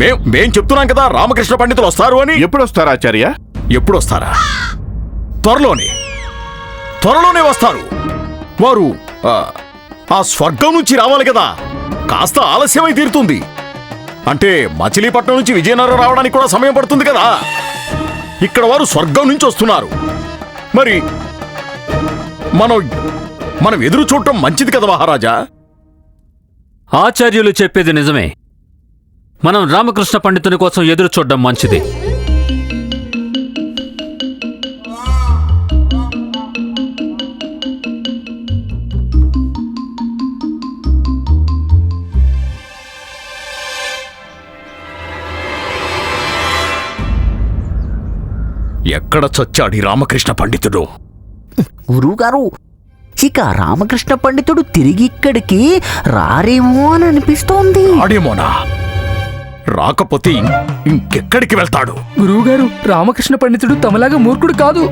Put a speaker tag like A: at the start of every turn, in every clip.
A: మేం మేం చెప్తున్నాం కదా రామకృష్ణ పండితులు వస్తారు అని.
B: ఎప్పుడు వస్తారు ఆచార్య?
A: ఎప్పుడు వస్తారా త్వరలోనే. త్వరలోనే వస్తారు. వారు ఆ, ఆ స్వర్గం నుంచి రావాలి కదా. కాస్త ఆలస్యమై తీరుతుంది. అంటే మచిలీపట్నం నుంచి విజయనగరం రావడానికి కూడా సమయం పడుతుంది కదా. ఇక్కడ వారు స్వర్గం నుంచి వస్తున్నారు. మరి మనం మనం ఎదురు చూడటం మంచిది కదా మహారాజా?
C: ఆచార్యులు చెప్పేది నిజమే. మనం రామకృష్ణ పండితుని కోసం ఎదురు చూడడం మంచిది.
A: ఎక్కడ చచ్చాడు ఈ రామకృష్ణ పండితుడు?
D: గురువుగారు ఇక రామకృష్ణ పండితుడు తిరిగి ఇక్కడికి రారేమో అని అనిపిస్తోంది.
A: ఆడేమోనా? రాకపోతే ఇంకెక్కడికి వెళ్తాడు?
E: గురువుగారు రామకృష్ణ పండితుడు తమలాగా మూర్ఖుడు కాదు.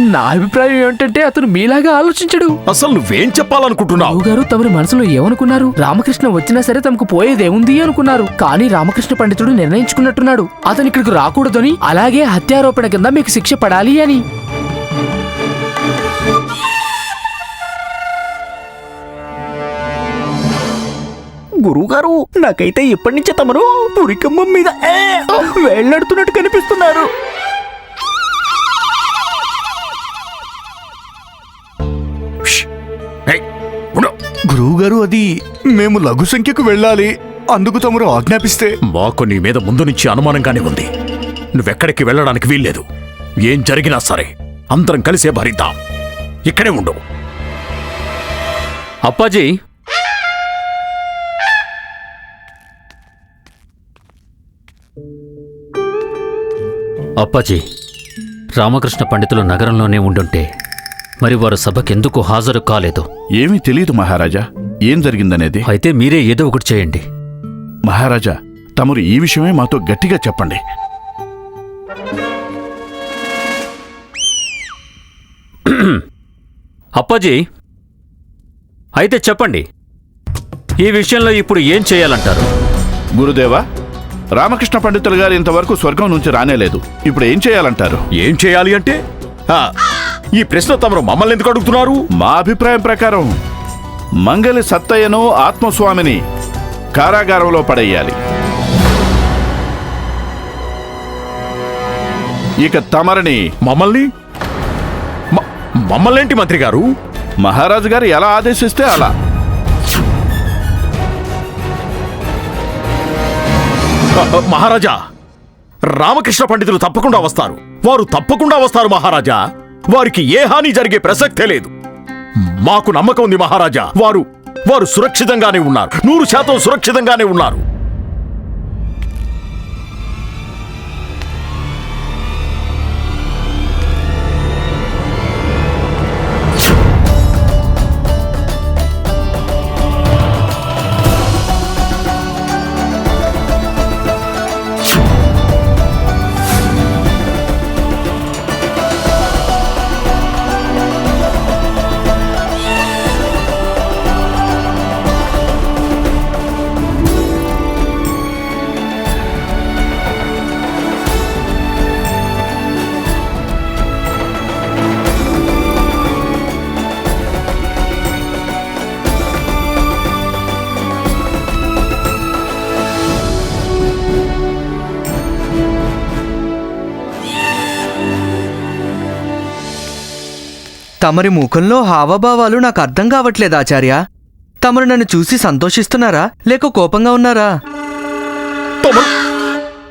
E: నా అభిప్రాయం ఏమిటంటే అతను మీలాగా ఆలోచించడు.
A: అసలు నువ్వేం చెప్పాలనుకుంటున్నావు?
E: గురువుగారు తమరి మనసులో ఏమనుకున్నారు? రామకృష్ణ వచ్చినా సరే తమకు పోయేదేముంది అనుకున్నారు. కానీ రామకృష్ణ పండితుడు నిర్ణయించుకున్నట్టున్నాడు. అతను ఇక్కడికి రాకూడదని అలాగే హత్యారోపణ కింద మీకు శిక్ష పడాలి అని.
D: గురువుగారు నాకైతే ఇప్పటి నుంచే తమరు పురికమ్మం మీద ఏ, వేళ్ళడుతున్నట్టు కనిపిస్తున్నారు.
A: ఉండు.
B: గురువుగారు అది మేము లఘు సంఖ్యకు వెళ్ళాలి. అందుకు తమరు ఆజ్ఞాపిస్తే.
A: మాకు నీ మీద ముందు నుంచి అనుమానంగానే ఉంది. నువ్వెక్కడికి వెళ్ళడానికి వీల్లేదు. ఏం జరిగినా సరే అందరం కలిసే భరిద్దాం. ఇక్కడే ఉండు.
C: అప్పాజీ అప్పాజీ రామకృష్ణ పండితులు నగరంలోనే ఉండుంటే మరి వారు సభకెందుకు హాజరు కాలేదు?
B: ఏమీ తెలియదు మహారాజా. ఏం జరిగిందనేది?
C: అయితే మీరే ఏదో ఒకటి చేయండి.
B: మహారాజా తమరు ఈ విషయమే మాతో గట్టిగా చెప్పండి.
C: అప్పాజీ అయితే చెప్పండి. ఈ విషయంలో ఇప్పుడు ఏం చేయాలంటారు?
B: గురుదేవా రామకృష్ణ పండితులు గారు ఇంతవరకు స్వర్గం నుంచి రానేలేదు. ఇప్పుడు ఏం చేయాలంటారు?
A: ఏం చేయాలి అంటే? ఆ, ఈ ప్రశ్న తమరు మమ్మల్ని ఎందుకు అడుగుతున్నారు?
B: మా అభిప్రాయం ప్రకారం మంగలి సత్తయ్యను ఆత్మస్వామిని కారాగారంలో పడేయాలి. ఇక తమరిని
A: మమ్మల్ని? మ- మమ్మల్నేంటి మంత్రి గారు?
B: మహారాజు గారు ఎలా ఆదేశిస్తే అలా.
A: మహారాజా రామకృష్ణ పండితులు తప్పకుండా వస్తారు. వారు తప్పకుండా వస్తారు మహారాజా. వారికి ఏ హాని జరిగే ప్రసక్తే లేదు. మాకు నమ్మకం ఉంది మహారాజా. వారు వారు సురక్షితంగానే ఉన్నారు. నూరు శాతం సురక్షితంగానే ఉన్నారు.
F: తమరి ముఖంలో హావభావాలు నాకు అర్థం కావట్లేదు ఆచార్య. తమరు నన్ను చూసి సంతోషిస్తున్నారా? లేక కోపంగా ఉన్నారా?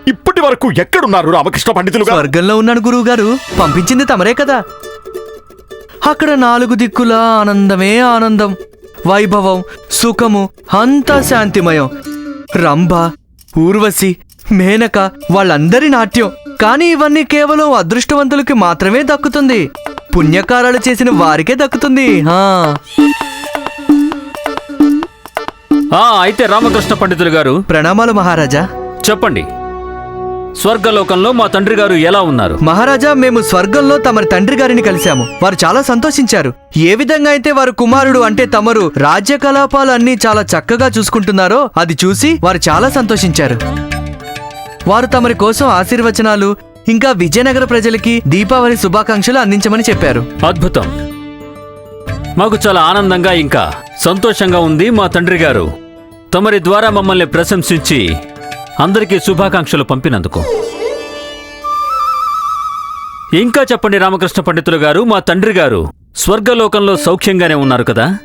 A: ఇప్పటి వరకు ఎక్కడున్నారు రామకృష్ణ పండితులు
F: స్వర్గంలో ఉన్నాను గురువుగారు. పంపించింది తమరే కదా. అక్కడ నాలుగు దిక్కుల ఆనందమే ఆనందం వైభవం సుఖము అంతా శాంతిమయం. రంభ ఊర్వశి మేనక వాళ్ళందరి నాట్యం. కానీ ఇవన్నీ కేవలం అదృష్టవంతులకి మాత్రమే దక్కుతుంది. పుణ్యకారాలు చేసిన వారికే దక్కుతుంది.
C: అయితే రామకృష్ణ పండితులు గారు
F: ప్రణామాలు మహారాజా.
C: చెప్పండి. స్వర్గలోకంలో మా తండ్రి గారు ఎలా ఉన్నారు?
F: మహారాజా మేము స్వర్గంలో తమరి తండ్రి గారిని కలిశాము. వారు చాలా సంతోషించారు. ఏ విధంగా అయితే వారు కుమారుడు అంటే తమరు రాజ్య కలాపాలు అన్ని చాలా చక్కగా చూసుకుంటున్నారో అది చూసి వారు చాలా సంతోషించారు. వారు తమరి కోసం ఆశీర్వచనాలు ఇంకా విజయనగర ప్రజలకి దీపావళి శుభాకాంక్షలు అందించమని చెప్పారు.
C: అద్భుతం. మాకు చాలా ఆనందంగా ఇంకా సంతోషంగా ఉంది మా తండ్రి గారు. తమరి ద్వారా మమ్మల్ని ప్రశంసించి అందరికీ శుభాకాంక్షలు పంపినందుకు. ఇంకా చెప్పండి రామకృష్ణ పండితులు గారు మా తండ్రి గారు స్వర్గలోకంలో సౌఖ్యంగానే ఉన్నారు కదా?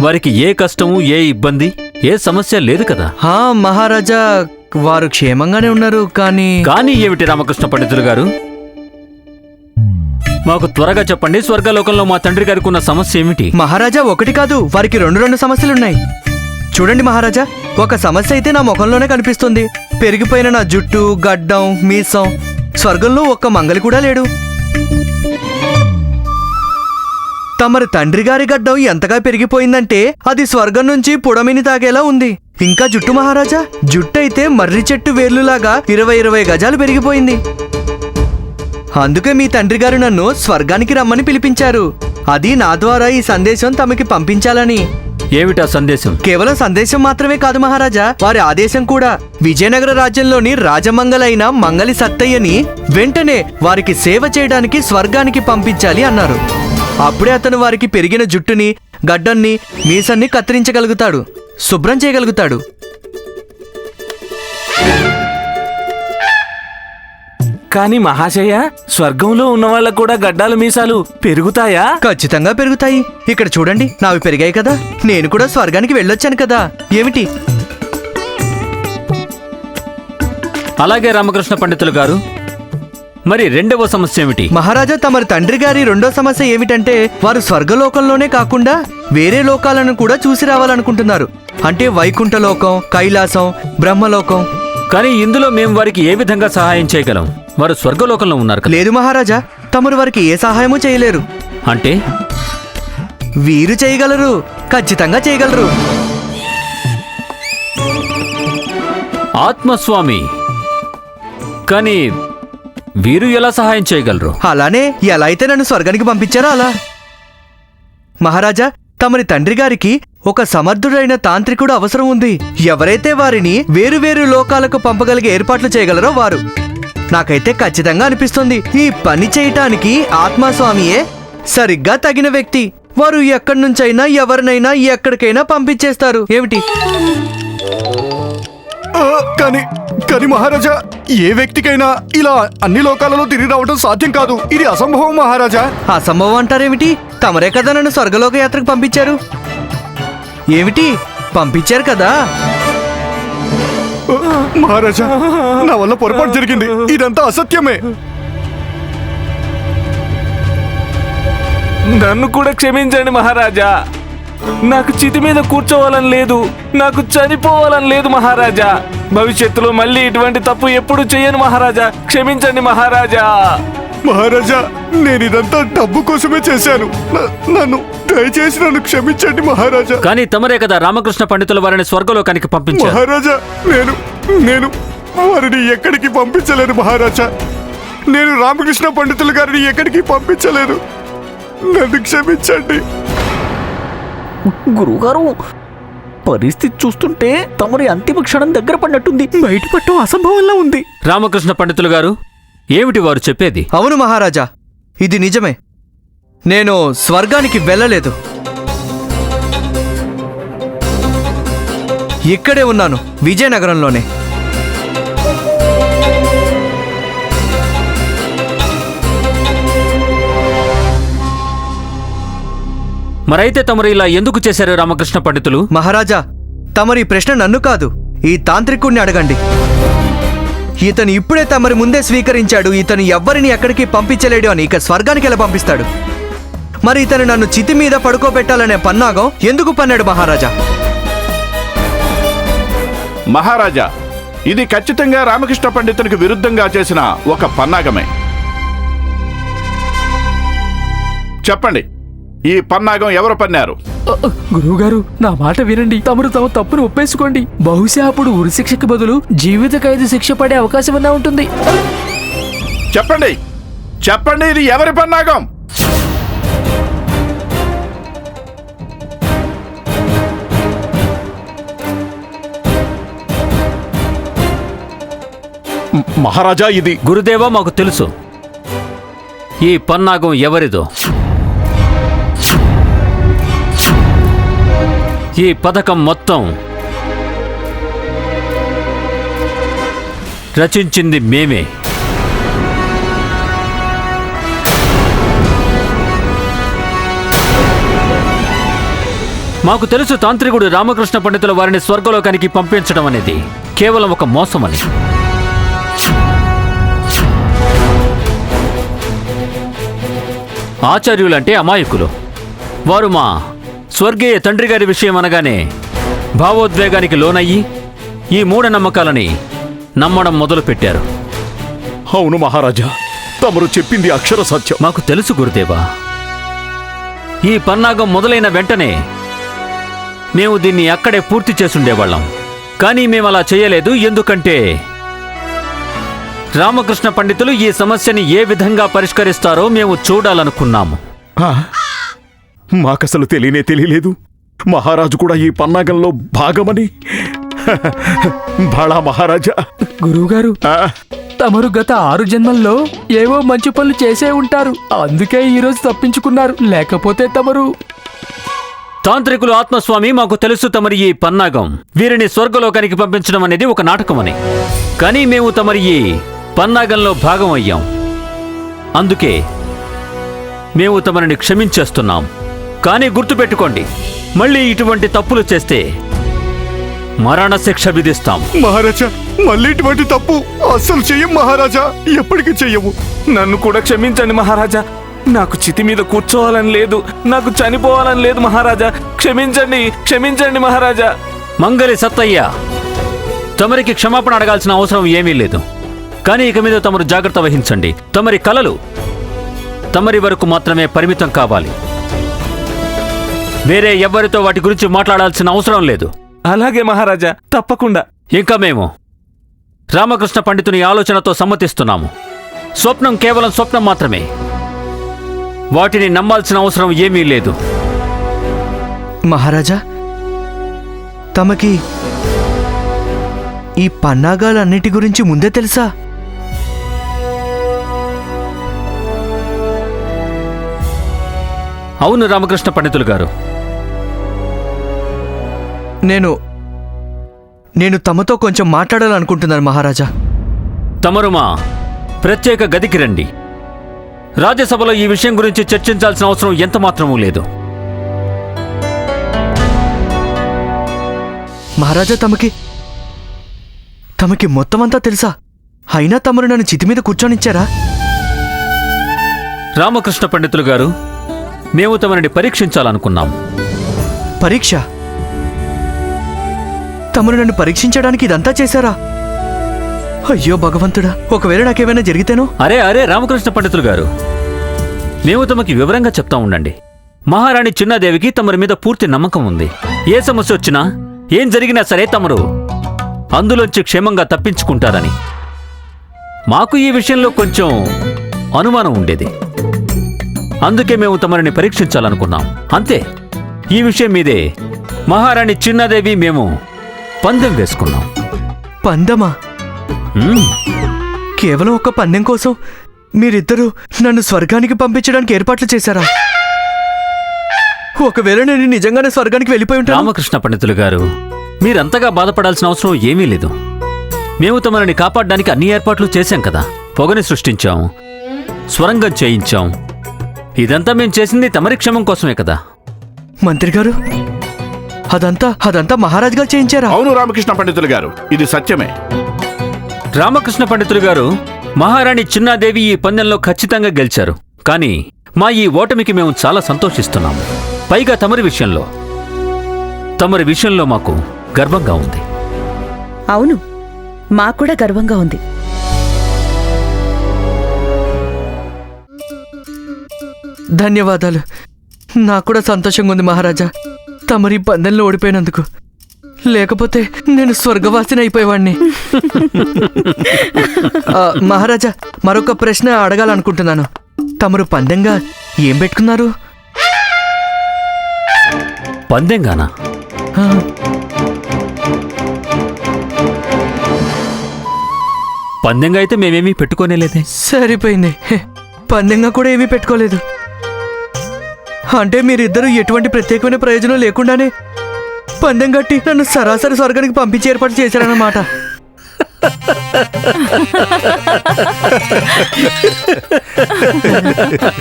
C: వారికి ఏ కష్టము ఏ ఇబ్బంది ఏ సమస్య లేదు కదా?
F: హా మహారాజా వారు క్షేమంగానే ఉన్నారు కానీ
C: కానీ ఏమిటి రామకృష్ణ పండితులు గారు? మాకు త్వరగా చెప్పండి స్వర్గలోకంలో మా తండ్రి గారికి ఉన్న సమస్య ఏమిటి?
F: మహారాజా ఒకటి కాదు వారికి రెండు రెండు సమస్యలున్నాయి. చూడండి మహారాజా ఒక సమస్య అయితే నా ముఖంలోనే కనిపిస్తుంది. పెరిగిపోయిన నా జుట్టు గడ్డం మీసం స్వర్గంలో ఒక్క మంగలి కూడా లేడు. తమరి తండ్రి గారి గడ్డం ఎంతగా పెరిగిపోయిందంటే అది స్వర్గం నుంచి పుడమిని తాగేలా ఉంది. ఇంకా జుట్టు మహారాజా? జుట్టు అయితే మర్రి చెట్టు వేర్లులాగా ఇరవై ఇరవై గజాలు పెరిగిపోయింది. అందుకే మీ తండ్రి గారు నన్ను స్వర్గానికి రమ్మని పిలిపించారు. అది నా ద్వారా ఈ సందేశం తమకి పంపించాలని.
C: ఏమిటా సందేశం?
F: కేవలం సందేశం మాత్రమే కాదు మహారాజా వారి ఆదేశం కూడా. విజయనగర రాజ్యంలోని రాజమంగలైన మంగలి సత్తయ్యని వెంటనే వారికి సేవ చేయడానికి స్వర్గానికి పంపించాలి అన్నారు. అప్పుడే అతను వారికి పెరిగిన జుట్టుని గడ్డన్ని మీసన్ని కత్తిరించగలుగుతాడు. శుభ్రం చేయగలుగుతాడు.
G: కానీ మహాశయ స్వర్గంలో ఉన్న వాళ్ళకు కూడా గడ్డాల మీసాలు పెరుగుతాయా?
F: ఖచ్చితంగా పెరుగుతాయి. ఇక్కడ చూడండి నావి పెరిగాయి కదా. నేను కూడా స్వర్గానికి వెళ్ళొచ్చాను కదా. ఏమిటి?
C: అలాగే రామకృష్ణ పండితులు గారు మరి రెండవ సమస్య ఏమిటి?
F: మహారాజా తమరి తండ్రి గారి రెండో సమస్య ఏమిటంటే వారు స్వర్గలోకంలోనే కాకుండా వేరే లోకాలను కూడా చూసి రావాలనుకుంటున్నారు. అంటే వైకుంఠ లోకం కైలాసం బ్రహ్మలోకం.
C: కానీ ఇందులో మేము వారికి ఏ విధంగా సహాయం చేయగలం? వారు స్వర్గలోకంలో ఉన్నారు కదా.
F: లేదు మహారాజా తమరు వారికి ఏ సహాయము చేయలేరు.
C: అంటే?
F: వీరు చేయగలరు ఖచ్చితంగా చేయగలరు.
C: ఆత్మస్వామి. కానీ వీరు ఎలా సహాయం చేయగలరు?
F: అలానే ఎలా అయితే నన్ను స్వర్గానికి పంపించారో అలా. మహారాజా తమరి తండ్రి గారికి ఒక సమర్థుడైన తాంత్రికుడు అవసరం ఉంది. ఎవరైతే వారిని వేరువేరు లోకాలకు పంపగలిగే ఏర్పాట్లు చేయగలరో వారు. నాకైతే ఖచ్చితంగా అనిపిస్తుంది ఈ పని చేయటానికి ఆత్మస్వామియే సరిగ్గా తగిన వ్యక్తి. వారు ఎక్కడి నుంచైనా ఎవరినైనా ఎక్కడికైనా పంపించేస్తారు. ఏమిటి?
A: కానీ కానీ మహారాజా ఏ వ్యక్తికైనా ఇలా అన్ని లోకాలలో తిరిగి రావడం సాధ్యం కాదు. ఇది అసంభవం మహారాజా.
F: అసంభవం అంటారేమిటి? తమరే కదా నన్ను స్వర్గలోక యాత్రకు పంపించారు. ఏమిటి? పంపించారు కదా?
A: మహారాజా నా వల్ల పొరపాటు జరిగింది. ఇదంతా అసత్యమే.
G: నన్ను కూడా క్షమించండి మహారాజా. నాకు చితి మీద కూర్చోవాలని లేదు నాకు చనిపోవాలని లేదు మహారాజా. భవిష్యత్తులో మళ్ళీ ఇటువంటి తప్పు ఎప్పుడు చేయను మహారాజా. క్షమించండి మహారాజా.
A: మహారాజా నేను ఇదంతా డబ్బు కోసమే చేశాను. నన్ను దయచేసి నన్ను క్షమించండి మహారాజా.
C: కానీ తమరే కదా రామకృష్ణ పండితుల వారిని స్వర్గలోకానికి పంపించారు.
A: మహారాజా నేను నేను వారిని ఎక్కడికి పంపించలేను మహారాజా. నేను రామకృష్ణ పండితులు గారిని ఎక్కడికి పంపించలేను. నన్ను క్షమించండి.
D: గురువుగారు పరిస్థితి చూస్తుంటే తమరి అంతిమ క్షణం దగ్గర పడినట్టుంది. బయటపడటం అసంభవంలా ఉంది.
C: రామకృష్ణ పండితులు గారు ఏమిటి వారు చెప్పేది?
F: అవును మహారాజా ఇది నిజమే. నేను స్వర్గానికి వెళ్ళలేదు. ఇక్కడే ఉన్నాను విజయనగరంలోనే.
C: మరైతే తమరు ఇలా ఎందుకు చేశారు రామకృష్ణ పండితులు?
F: మహారాజా తమరి ప్రశ్న నన్ను కాదు ఈ తాంత్రికుణ్ణి అడగండి. ఇతను ఇప్పుడే తమరి ముందే స్వీకరించాడు ఇతను ఎవ్వరిని ఎక్కడికి పంపించలేడు అని ఇక స్వర్గానికి ఎలా పంపిస్తాడు? మరి ఇతను నన్ను చితి మీద పడుకోబెట్టాలనే పన్నాగం ఎందుకు పన్నాడు మహారాజా?
B: మహారాజా ఇది ఖచ్చితంగా రామకృష్ణ పండితునికి విరుద్ధంగా చేసిన ఒక పన్నాగమే. చెప్పండి. ఈ పన్నాగం ఎవరు పన్నారు?
E: గురువుగారు నా మాట వినండి. తమరు తమ తప్పును ఒప్పేసుకోండి. బహుశా అప్పుడు ఉరిశిక్షకి బదులు జీవిత ఖైదు శిక్ష పడే అవకాశం అన్నా ఉంటుంది.
B: చెప్పండి. చెప్పండి ఇది ఎవరి పన్నాగం?
A: మహారాజా ఇది
C: గురుదేవా మాకు తెలుసు. ఈ పన్నాగం ఎవరిదో? ఈ పథకం మొత్తం రచించింది మేమే. మాకు తెలుసు తాంత్రికుడు రామకృష్ణ పండితుల వారిని స్వర్గలోకానికి పంపించడం అనేది కేవలం ఒక మోసమని. ఆచార్యులంటే అమాయకులు. వారు మా స్వర్గీయ తండ్రి గారి విషయం అనగానే భావోద్వేగానికి లోనయ్యి ఈ మూఢనమ్మకాలని నమ్మడం మొదలుపెట్టారు.
A: అవును మహారాజా తమరు చెప్పింది అక్షర సత్యం.
C: మాకు తెలుసు గురుదేవా. ఈ పన్నాగం మొదలైన వెంటనే మేము దీన్ని అక్కడే పూర్తి చేసుండేవాళ్ళం. కానీ మేము అలా చేయలేదు ఎందుకంటే రామకృష్ణ పండితులు ఈ సమస్యని ఏ విధంగా పరిష్కరిస్తారో మేము చూడాలనుకున్నాము.
A: మాకసలు తెలియనే తెలియలేదు. మహారాజు కూడా ఈ పన్నాగంలో భాగమని. బళా మహారాజా.
E: గురువుగారు తమరు గత ఆరు జన్మల్లో ఏవో మంచి పనులు చేసే ఉంటారు. అందుకే ఈ రోజు తప్పించుకున్నారు. లేకపోతే తమరు
C: తాంత్రికులు ఆత్మస్వామి మాకు తెలుసు తమరి ఈ పన్నాగం. వీరిని స్వర్గలోకానికి పంపించడం అనేది ఒక నాటకమని. కానీ మేము తమరి ఈ పన్నాగంలో భాగం అయ్యాం. అందుకే మేము తమరిని క్షమించేస్తున్నాం. కానీ గుర్తుపెట్టుకోండి మళ్ళీ ఇటువంటి తప్పులు చేస్తే మరణ శిక్ష విధిస్తాం.
A: మహారాజా మళ్ళీ ఇటువంటి తప్పు అస్సలు చెయ్యం మహారాజా. ఎప్పటికీ చెయ్యము.
G: నన్ను కూడా క్షమించండి మహారాజా. నాకు చితి మీద కూర్చోవాలని లేదు నాకు చనిపోవాలని లేదు మహారాజా. క్షమించండి క్షమించండి మహారాజా.
C: మంగలి సత్తయ్య తమరికి క్షమాపణ అడగాల్సిన అవసరం ఏమీ లేదు. కానీ ఇక మీద తమరు జాగ్రత్త వహించండి. తమరి కలలు తమరి వరకు మాత్రమే పరిమితం కావాలి. వేరే ఎవ్వరితో వాటి గురించి మాట్లాడాల్సిన అవసరం లేదు.
G: అలాగే మహారాజా తప్పకుండా.
C: ఇంకా మేము రామకృష్ణ పండితుని ఆలోచనతో సమ్మతిస్తున్నాము. స్వప్నం కేవలం స్వప్నం మాత్రమే. వాటిని నమ్మాల్సిన అవసరం ఏమీ లేదు.
F: మహారాజా తమకి ఈ పన్నాగాలన్నిటి గురించి ముందే తెలుసా?
C: అవును రామకృష్ణ పండితులు గారు
F: నేను నేను తమతో కొంచెం మాట్లాడాలనుకుంటున్నాను మహారాజా.
C: తమరు మా ప్రత్యేక గదికి రండి. రాజ్యసభలో ఈ విషయం గురించి చర్చించాల్సిన అవసరం ఎంత మాత్రమూ లేదు.
F: మహారాజా తమకి తమకి మొత్తం అంతా తెలుసా? అయినా తమరు నన్ను చితి మీద కూర్చొనిచ్చారా?
C: రామకృష్ణ పండితులు గారు మేము తమరిని పరీక్షించాలనుకున్నాం.
F: పరీక్ష? తమరు నన్ను పరీక్షించడానికి ఇదంతా చేశారా? అయ్యో భగవంతుడా ఒకవేళ నాకేమైనా జరిగితేనో?
C: అరే అరే రామకృష్ణ పండితులు గారు. మేము తమకి వివరంగా చెప్తా ఉండండి. మహారాణి చిన్నాదేవికి తమరి మీద పూర్తి నమ్మకం ఉంది. ఏ సమస్య వచ్చినా ఏం జరిగినా సరే తమరు అందులోంచి క్షేమంగా తప్పించుకుంటారని. మాకు ఈ విషయంలో కొంచెం అనుమానం ఉండేది. అందుకే మేము తమరిని పరీక్షించాలనుకున్నాం. అంతే. ఈ విషయం మీదే. మహారాణి చిన్నాదేవి మేము పందెం వేసుకున్నాం.
F: పందమా?
C: మ్మ్.
F: కేవలం ఒక పందెం కోసం మీరిద్దరూ నన్ను స్వర్గానికి పంపించడానికి ఏర్పాట్లు చేశారా? ఒకవేళ నేను నిజంగానే స్వర్గానికి వెళ్ళిపోయి ఉంటాను.
C: రామకృష్ణ పండితులు గారు మీరంతగా బాధపడాల్సిన అవసరం ఏమీ లేదు. మేము తమని కాపాడడానికి అన్ని ఏర్పాట్లు చేశాం కదా. పొగని సృష్టించాం. స్వరంగం చేయించాం. ఇదంతా మేము చేసింది తమరి క్షమం కోసమే కదా.
F: మంత్రి గారు అదంతా అదంతా మహారాజ్ గారు చేయించారా?
B: అవును రామకృష్ణ పండితులు గారు. ఇది సత్యమే.
C: రామకృష్ణ పండితులు గారు మహారాణి చిన్నాదేవి ఈ పందెంలో ఖచ్చితంగా గెలిచారు. కానీ మా ఈ ఓటమికి మేము చాలా సంతోషిస్తున్నాము. పైగా తమరి విషయంలో. తమరి విషయంలో మాకు గర్వంగా ఉంది.
H: అవును మాకు కూడా గర్వంగా ఉంది.
F: ధన్యవాదాలు. నాకు కూడా సంతోషంగా ఉంది మహారాజా. తమరి పందెంలో ఓడిపోయినందుకు. లేకపోతే నేను స్వర్గవాసిని అయిపోయేవాడిని మహారాజా మరొక ప్రశ్న అడగాలనుకుంటున్నాను. తమరు పందెంగా ఏం పెట్టుకున్నారు?
C: పందెంగానా? పందెంగా అయితే మేమేమీ పెట్టుకోనేలేదే.
F: సరిపోయింది. పందెంగా కూడా ఏమీ పెట్టుకోలేదు. అంటే మీరిద్దరూ ఎటువంటి ప్రత్యేకమైన ప్రయోజనం లేకుండానే పందెం కట్టి నన్ను సరాసరి స్వర్గానికి పంపించి ఏర్పాటు చేశారన్నమాట.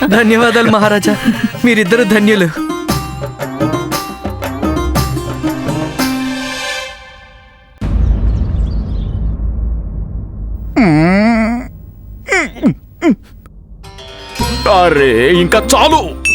F: ధన్యవాదాలు మహారాజా. మీరిద్దరు ధన్యులు.
A: అరే ఇంకా చాలు.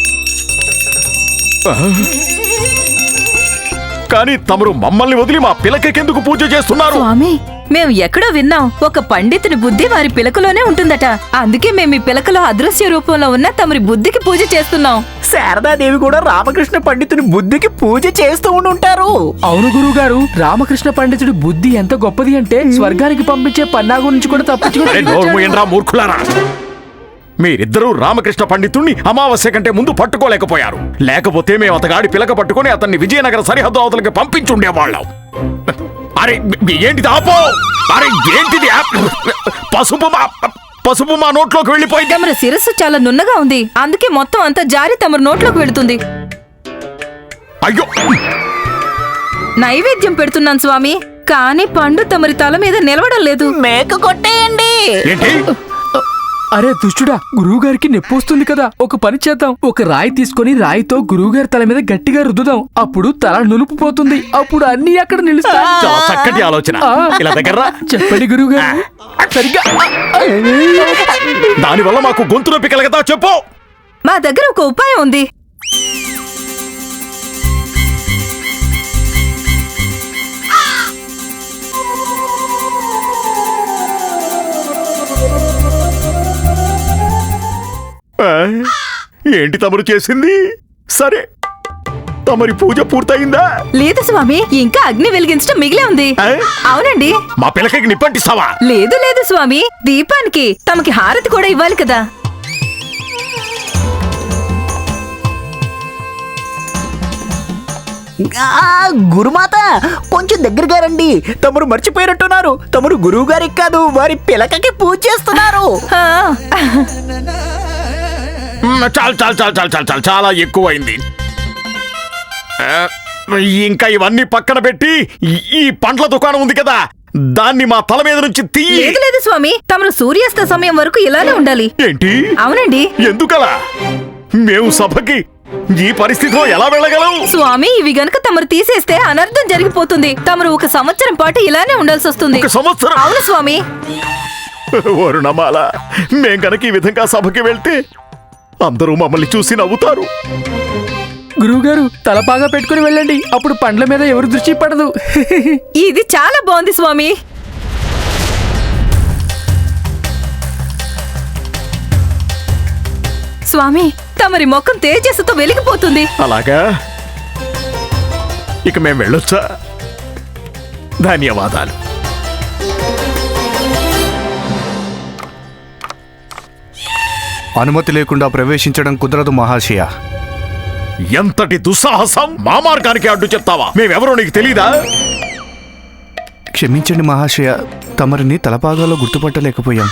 A: కానీ తమరు మమ్మల్ని వదిలి మా పిల్లకెందుకు పూజ చేస్తున్నారు?
H: స్వామి మేము ఎక్కడో విన్నాం. ఒక పండితుని బుద్ధి వారి పిలకలోనే ఉంటుందట. అందుకే మేము ఈ పిలకలో అదృశ్య రూపంలో ఉన్న తమరి బుద్ధికి పూజ చేస్తున్నాం.
D: శారదాదేవి కూడా రామకృష్ణ పండితుని బుద్ధికి పూజ చేస్తూ ఉండుంటారు.
E: అవును గురువుగారు రామకృష్ణ పండితుడి బుద్ధి ఎంత గొప్పది అంటే స్వర్గానికి పంపించే పన్నాగు నుంచి కూడా
A: మూర్ఖులారా. మీరిద్దరూ రామకృష్ణ పండితుణ్ణి అమావాస్య కంటే ముందు పట్టుకోలేకపోయారు. లేకపోతే మేము అతగాడి పిలక పట్టుకొని అతన్ని విజయనగర సరిహద్దు అవతలకి పంపించుండేవాళ్ళం. అరే ఏంటిది? ఆపో! అరే ఏంటిది? పసుపు మా పసుపు మా నోట్లోకి వెళ్ళిపోయింది.
H: తమరి శిరస్సు చాలా నున్నగా ఉంది. అందుకే మొత్తం అంతా జారి తమరి నోట్లోకి వెళుతుంది.
A: అయ్యో!
H: నైవేద్యం పెడుతున్నాను స్వామి. కానీ పండు తమరి తల మీద నిలవడం లేదు.
D: మేక కొట్టేయండి.
A: ఏంటి?
E: అరే దుష్టుడా గురువుగారికి నొప్పి వస్తుంది కదా. ఒక పని చేద్దాం. ఒక రాయి తీసుకొని రాయితో గురువుగారి తల మీద గట్టిగా రుద్దుదాం. అప్పుడు తల నులుపు పోతుంది. అప్పుడు అన్ని అక్కడ నిలుస్తాయి.
A: చాలా చక్కటి ఆలోచన. ఇలా దగ్గర.
E: చెప్పండి గురువుగారు. సరిగ్గా.
A: దానివల్ల మాకు గొంతు నొప్పి కలగదా చెప్పు.
H: మా దగ్గర ఒక ఉపాయం ఉంది.
A: ఏంటి తమరు చేసింది? సరే తమరి పూజ పూర్తయిందా?
H: లేదు స్వామి ఇంకా అగ్ని వెలిగించడం మిగిలే ఉంది? అవునండి.
A: మా పిల్లకి నిప్పంటిస్తావా?
H: లేదు లేదు స్వామి దీపానికి తమకి హారతి కూడా ఇవ్వాలి కదా.
D: ఆ, గురుమాత కొంచెం దగ్గరగా రండి. తమరు మర్చిపోయినట్టున్నారు. తమరు గురువు గారికి కాదు వారి పిలకకి పూజ చేస్తున్నారు.
A: చాలు చాలు చాలు చాలు చాలు చాలు చాలా ఎక్కువైంది. ఇంకా ఇవన్నీ పక్కన పెట్టి ఈ- పండ్ల దుకాణం ఉంది కదా దాన్ని మా తల మీద నుంచి తీయి
H: లేదు లేదు స్వామి. తమరు సూర్యాస్త సమయం వరకు ఇలానే ఉండాలి.
A: ఏంటి?
H: అవునండి.
A: ఎందుకలా? మేము సభకి ఈ పరిస్థితిలో ఎలా వెళ్ళగలం?
H: స్వామి ఇవి గనక తమరు తీసేస్తే అనర్థం జరిగిపోతుంది. తమరు ఒక సంవత్సరం పాటు ఇలానే ఉండాల్సి వస్తుంది.
A: ఒక సంవత్సరం?
H: అవును స్వామి.
A: వరుణమాల మేం గనక ఈ విధంగా సభకి వెళ్తే అందరూ మమ్మల్ని చూసి నవ్వుతారు.
E: గురువుగారు తల బాగా పెట్టుకుని వెళ్ళండి. అప్పుడు పండ్ల మీద ఎవరు దృష్టి పడదు.
H: ఇది చాలా బాగుంది స్వామి. స్వామి తమరి ముఖం తేజస్సుతో వెలిగిపోతుంది.
A: అలాగా? ఇక మేము వెళ్ళొచ్చా? ధన్యవాదాలు.
I: అనుమతి లేకుండా ప్రవేశించడం కుదరదు మహాశయ.
A: ఎంతటి దుస్సాహసం? మా మార్గానికి అడ్డు చెప్తావా? మేమెవరో నీకు తెలీదా?
I: క్షమించండి మహాశయ. తమరిని తలపాగాలో గుర్తుపట్టలేకపోయాం.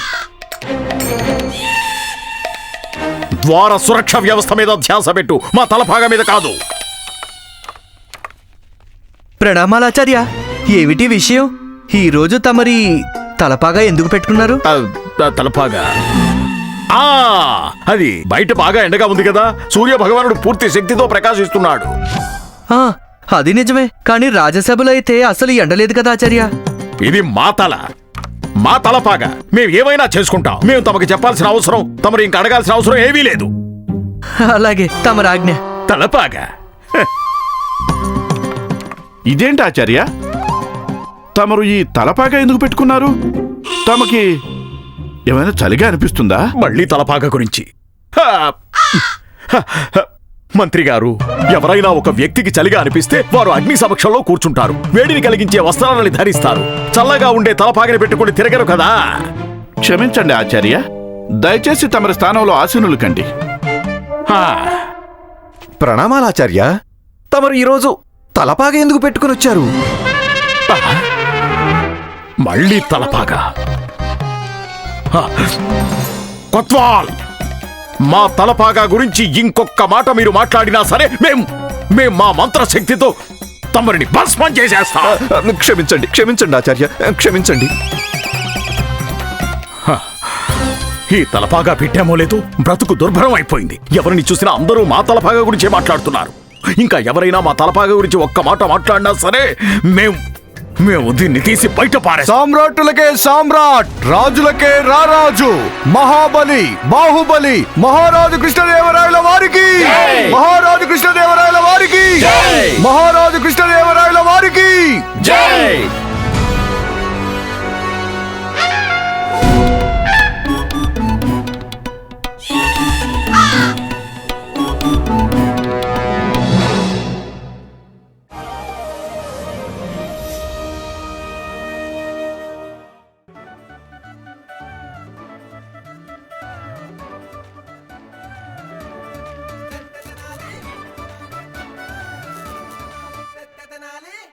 A: ద్వార సురక్ష వ్యవస్థ మీద ధ్యాస పెట్టు. మా తలభాగం మీద కాదు.
F: ప్రణామాలాచార్య ఏమిటి విషయం? ఈ రోజు తమరి తలపాగా ఎందుకు పెట్టుకున్నారు?
A: తలపాగా. ఆ అది బయట బాగా ఎండగా ఉంది కదా. సూర్య భగవానుడు పూర్తి శక్తితో ప్రకాశిస్తున్నాడు.
F: ఆ, అది నిజమే కానీ రాజ్యసభలో అయితే అసలు ఎండలేదు కదా ఆచార్య?
A: ఇది మా తల. మా తలపాగా మేము ఏమైనా చేసుకుంటాం. మేము తమకు చెప్పాల్సిన అవసరం తమరు ఇంక అడగాల్సిన అవసరం ఏమీ లేదు.
F: అలాగే తమ రాజ్ఞ
A: తలపాగా
B: ఇదేంటి ఆచార్య? తమరు ఈ తలపాగా ఎందుకు పెట్టుకున్నారు? తమకి ఏమైనా చలిగా అనిపిస్తుందా?
A: మళ్ళీ తలపాగా గురించి. హా, హ, హ. మంత్రి గారు ఎవరైనా ఒక వ్యక్తికి చలిగా అనిపిస్తే వారు అగ్ని సమక్షంలో కూర్చుంటారు. వేడిని కలిగించే వస్త్రాలని ధరిస్తారు. చల్లగా ఉండే తలపాగని పెట్టుకుని తిరగరు కదా?
B: క్షమించండి ఆచార్య. దయచేసి తమరి స్థానంలో ఆసీనులు కండి.
A: హా,
J: ప్రణామాలాచార్య తమరు ఈరోజు తలపాగ ఎందుకు పెట్టుకుని వచ్చారు?
A: మళ్ళీ తలపాగా. కొత్వాల్ మా తలపాగా గురించి ఇంకొక్క మాట మీరు మాట్లాడినా సరే మేం మేం మా మంత్రశక్తితో తమరిని భస్మం చేసేస్తాం.
J: క్షమించండి క్షమించండి ఆచార్య క్షమించండి.
A: ఈ తలపాగా పెట్టామో లేదో బ్రతుకు దుర్భరం అయిపోయింది. ఎవరిని చూసినా అందరూ మా తలపాగా గురించే మాట్లాడుతున్నారు. ఇంకా ఎవరైనా మా తలపాగా గురించి ఒక్క మాట మాట్లాడినా సరే మేం మేము దీన్ని తీసి బయట పారే
J: సామ్రాటులకే సామ్రాట్ రాజులకే రారాజు మహాబలి బాహుబలి మహారాజు కృష్ణదేవరాయల వారికి! మహారాజు కృష్ణదేవరాయల వారికి! మహారాజు కృష్ణదేవరాయల వారికి! జై!